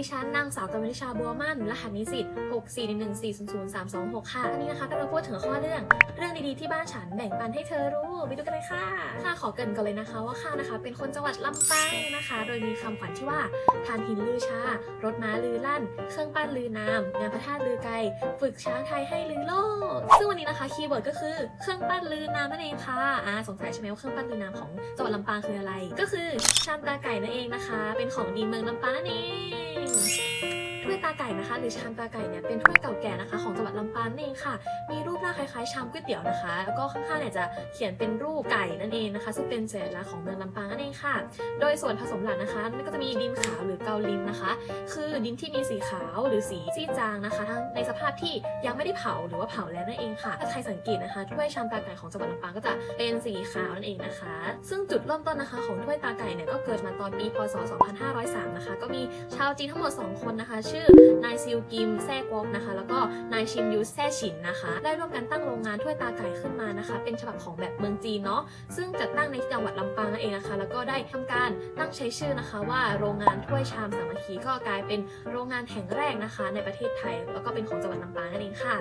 ดิฉันนางสาวกมลิชาบัวมั่นรหัสนิสิต64114000326ค่ะ อันนี้นะคะก็จะพูดถึงข้อเรื่อง เรื่องดีๆที่บ้านฉันแบ่งปันให้เธอรู้ไปดูกันเลยค่ะค่ะขอเกรินก่อนเลยนะคะว่าข้านะคะ เป็นคนจังหวัดลำปางนะคะ โดยมีคำขวัญที่ว่าทานหินลือชารถม้าลือลั่น เครื่องปั้นลือนามงานพระธาตุลือไกลฝึกช้างไทยให้ลือโลก ซึ่งวันนี้นะคะคีย์เวิร์ดก็คือเครื่องปั้นลือนามนั่นเองค่ะอ่าสงสัยใช่ไหมว่าเครื่องปั้นลือนามของจังหวัดลำปางคืออะไร ก็คือชามตาไก่นั่นเองนะคะ เป็นของดีเมืองลำปางนั่นเองาไก่นะคะ หรือชามตาไก่เนี่ยเป็นถ้วยเก่าแก่นะคะ ของจังหวัดลำปางนั่นเองค่ะ มีรูปหน้าคล้ายๆชามก๋วยเตี๋ยวนะคะ แล้วก็ข้างๆเนี่ยจะเขียนเป็นรูปไก่นั่นเองนะคะ ซึ่งเป็นสัญลักษณ์ของเมืองลำปางนั่นเองค่ะ โดยส่วนผสมหลักนะคะนั่นก็จะมีดินขาวหรือเกาลินนะคะ คือดินที่มีสีขาวหรือสีซีดจางนะคะทั้งในสภาพที่ยังไม่ได้เผาหรือว่าเผาแล้วนั่นเองค่ะ ถ้าใครสังเกตนะคะถ้วยชามตาไก่ของจังหวัดลำปางก็จะเป็นสีขาวนั่นเองนะคะ ซึ่งจุดเริ่มต้นนะคะของถ้วยตาไก่เนี่ยก็เกิดมาตอนปีพศ 2503 นะคะ ก็มีชาวจีนทั้งหมด 2 คนนะคะ ชื่อนายซิลกิมแซ่กวอกนะคะ แล้วก็นายชิมยูแซ่ฉินนะคะ ได้ร่วมกันตั้งโรงงานถ้วยตาไก่ขึ้นมานะคะ เป็นฉบับของแบบเมืองจีนเนาะซึ่งจัดตั้งในจังหวัดลำปางนั่นเองนะคะ แล้วก็ได้ทำการตั้งใช้ชื่อนะคะ ว่าโรงงานถ้วยชามสามัคคีก็กลายเป็นโรงงานแห่งแรกนะคะ ในประเทศไทย แล้วก็เป็นของจังหวัดลำปางนั่นเองค่ะ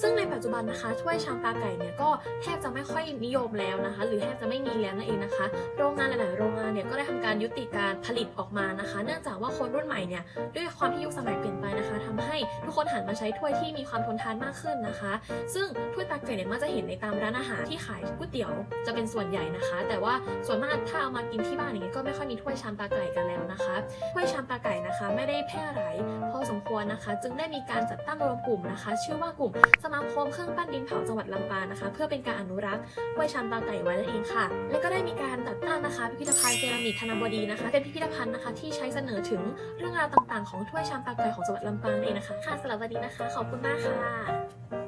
ซึ่งในปัจจุบันนะคะถ้วยชามตาไก่เนี่ยก็แทบจะไม่ค่อยนิยมแล้วนะคะ หรือแทบจะไม่มีแล้วนั่นเองนะคะ โรงงานหลาย ๆ โรงงาน เนี่ยก็ได้ทำการยุติการผลิตออกมานะคะ เนื่องจากว่าคนรุ่นใหม่เนี่ยด้วยความที่ยุคสมัยเปลี่ยนไปนะคะทำให้ทุกคนหันมาใช้ถ้วยที่มีความทนทานมากขึ้นนะคะ ซึ่งถ้วยตาเก่เนี่ยมักจะเห็นในตามร้านอาหารที่ขายก๋วยเตี๋ยวจะเป็นส่วนใหญ่นะคะ แต่ว่าส่วนมากถ้าเอามากินที่บ้านอย่างเงี้ยก็ไม่ค่อยมีถ้วยชามตาไก่กันแล้วนะคะถ้วยชามตาไก่นะคะ ไม่ได้แพร่หลายพอสม ควรนะคะ จึงได้มีการจัดตั้งรวมกลุ่มนะคะ ชื่อว่ากลุ่มสมาคมเครื่องปั้นดินเผาจังหวัดลำปางนะคะ เพื่อเป็นการอนุรักษ์ถ้วยชามตาไก่ไว้นั่นเองค่ะ และก็ได้มีการจัดตั้งนะคะ พิพิธภัณฑ์เซรามิกธนบดีนะคะ เป็นพิพิธภัณฑ์นะคะ ที่ใช้เสนอถึงเรื่องราวต่างๆ ของถ้วยชามตาไก่ของจังหวัดลำปางเองนะคะ ค่ะสำหรับวันนี้นะคะ ขอบคุณมากค่ะ